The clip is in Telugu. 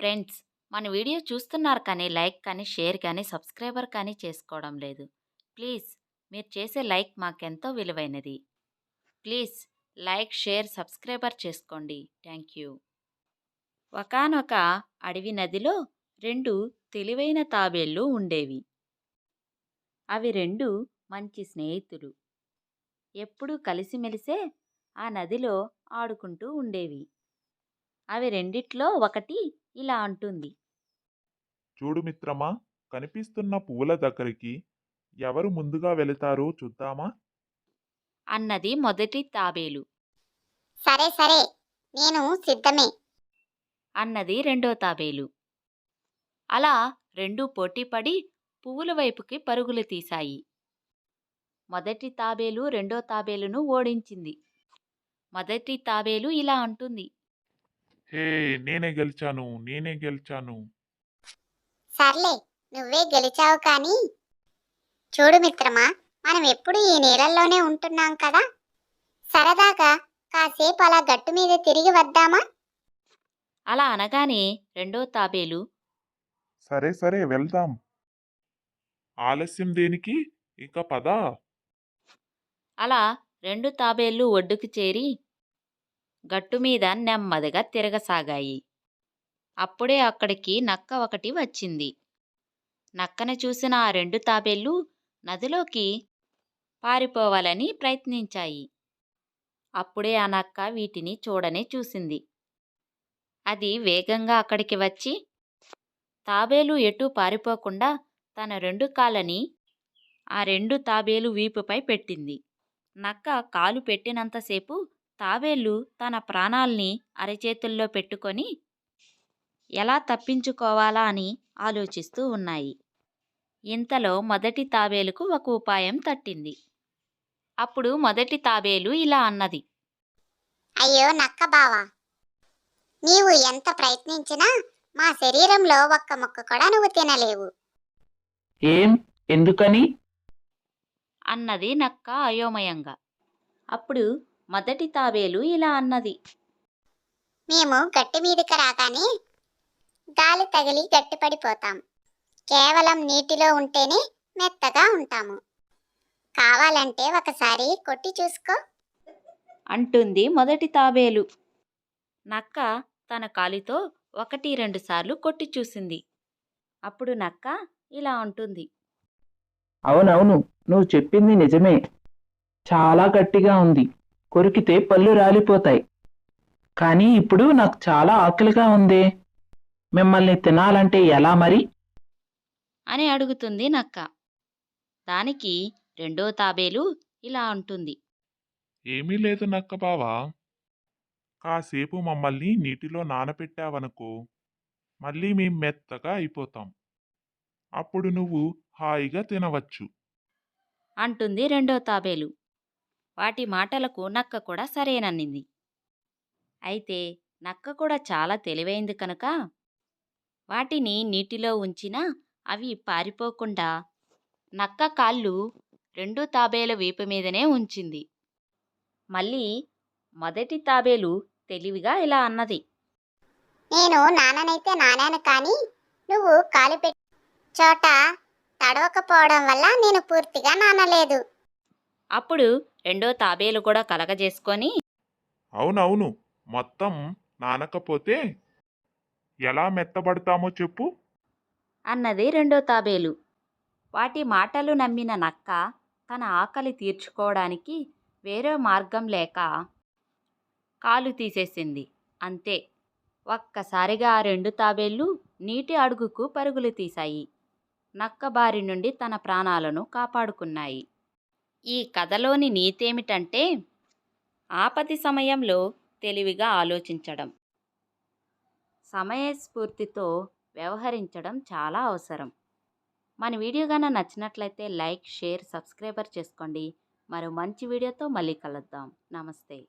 ఫ్రెండ్స్ మన వీడియో చూస్తున్నారు కానీ లైక్ కానీ షేర్ కానీ సబ్స్క్రైబర్ కానీ చేసుకోవడం లేదు. ప్లీజ్ మీరు చేసే లైక్ మాకెంతో విలువైనది. ప్లీజ్ లైక్ షేర్ సబ్స్క్రైబర్ చేసుకోండి. Thank you. ఒకానొక అడవి నదిలో రెండు తెలివైన తాబేళ్ళు ఉండేవి. అవి రెండు మంచి స్నేహితులు. ఎప్పుడూ కలిసిమెలిసే ఆ నదిలో ఆడుకుంటూ ఉండేవి. అవి రెండిట్లో ఒకటి ఇలా అంటుంది. చూడు మిత్రమా కనిపిస్తున్న పువ్వుల దగ్గరికి ఎవరు ముందుగా వెళతారో చూద్దామా? అన్నది మొదటి తాబేలు. సరే సరే నేను సిద్ధమే. అన్నది రెండో తాబేలు. అలా రెండూ పోటీపడి పువ్వుల వైపుకి పరుగులు తీశాయి. మొదటి తాబేలు రెండో తాబేలును ఓడించింది. మొదటి తాబేలు ఇలా అంటుంది. హే నేనే గెలిచాను నేనే గెలిచాను. సర్లే నువ్వే గెలిచావు కానీ చూడు మిత్రమా మనం ఎప్పుడు ఈ నీళ్ళల్లోనే ఉంటున్నాం కదా. సరదాగా కాసేపు అలా గట్టు మీద తిరిగి వద్దామా? అలా అనగానే రెండో తాబేలు సరే సరే వెళ్దాం. ఆలస్యం దేనికి? ఇక పద. అలా రెండు తాబేళ్ళు ఒడ్డుకు చేరి గట్టు మీద నెమ్మదిగా తిరగసాగాయి. అప్పుడే అక్కడికి నక్క ఒకటి వచ్చింది. నక్కను చూసిన ఆ రెండు తాబేళ్ళు నదిలోకి పారిపోవాలని ప్రయత్నించాయి. అప్పుడే ఆ నక్క వీటిని చూడనే చూసింది. అది వేగంగా అక్కడికి వచ్చి తాబేలు ఎటూ పారిపోకుండా తన రెండు కాళ్ళని ఆ రెండు తాబేలు వీపుపై పెట్టింది. నక్క కాలు పెట్టినంతసేపు తాబేళ్ళు తన ప్రాణాల్ని అరచేతుల్లో పెట్టుకొని ఎలా తప్పించుకోవాలా అని ఆలోచిస్తూ ఉన్నాయి. ఇంతలో మొదటి తాబేలుకు ఒక ఉపాయం తట్టింది. అప్పుడు మొదటి తాబేలు ఇలా అన్నది. అయ్యో నక్క బావా! నీవు ఎంత ప్రయత్నించినా మా శరీరంలో ఒక్క ముక్క కూడా నువ్వు తినలేవు. ఏం? ఎందుకని? అన్నది నక్క అయోమయంగా. అప్పుడు మొదటి తాబేలు ఇలా అన్నది. మేము గట్టి మీదకి రాగానే గాలి తగిలి గట్టిపడిపోతాం. కేవలం నీటిలో ఉంటేనే మెత్తగా ఉంటాము. కావాలంటే ఒకసారి కొట్టి చూసుకో. అంటుంది మొదటి తాబేలు. నక్క తన కాలితో ఒకటి రెండు సార్లు కొట్టి చూసింది. అప్పుడు నక్క ఇలా అంటుంది. అవునవును నువ్వు చెప్పింది నిజమే. చాలా గట్టిగా ఉంది. కొరికితే పళ్ళు రాలిపోతాయి. కానీ ఇప్పుడు నాకు చాలా ఆకలిగా ఉంది. మిమ్మల్ని తినాలంటే ఎలా మరి? అని అడుగుతుంది నక్క. దానికి రెండో తాబేలు ఇలా అంటుంది. ఏమీ లేదు నక్క బావా. కాసేపు మమ్మల్ని నీటిలో నానపెట్టావనుకో. మళ్ళీ మేం మెత్తగా అయిపోతాం. అప్పుడు నువ్వు హాయిగా తినవచ్చు. అంటుంది రెండో తాబేలు. వాటి మాటలకు నక్క కూడా సరేనన్నింది. అయితే నక్క కూడా చాలా తెలివైంది కనుక వాటిని నీటిలో ఉంచినా అవి పారిపోకుండా నక్క కాళ్ళు రెండు తాబేల వీపు మీదనే ఉంచింది. మళ్ళీ మొదటి తాబేలు తెలివిగా ఇలా అన్నది. నేను నాననైతే నానాను కానీ నువ్వు కాలు పెట్టి చోట తడవకపోవడం వల్ల నేను పూర్తిగా నానలేదు. అప్పుడు రెండో తాబేలు కూడా కలగజేసుకొని అవునవును మొత్తం నానకపోతే ఎలా మెత్తబడతామో చెప్పు. అన్నది రెండో తాబేలు. వాటి మాటలు నమ్మిన నక్క తన ఆకలి తీర్చుకోవడానికి వేరే మార్గం లేక కాలు తీసేసింది. అంతే. ఒక్కసారిగా ఆ రెండు తాబేళ్ళు నీటి అడుగుకు పరుగులు తీశాయి. నక్క బారి నుండి తన ప్రాణాలను కాపాడుకున్నాయి. ఈ కథలోని నీతేమిటంటే ఆపతి సమయంలో తెలివిగా ఆలోచించడం. సమయస్ఫూర్తితో వ్యవహరించడం చాలా అవసరం. మన వీడియో కనుక నచ్చినట్లయితే లైక్ షేర్ సబ్స్క్రైబర్ చేసుకోండి. మరో మంచి వీడియోతో మళ్ళీ కలుద్దాం. నమస్తే.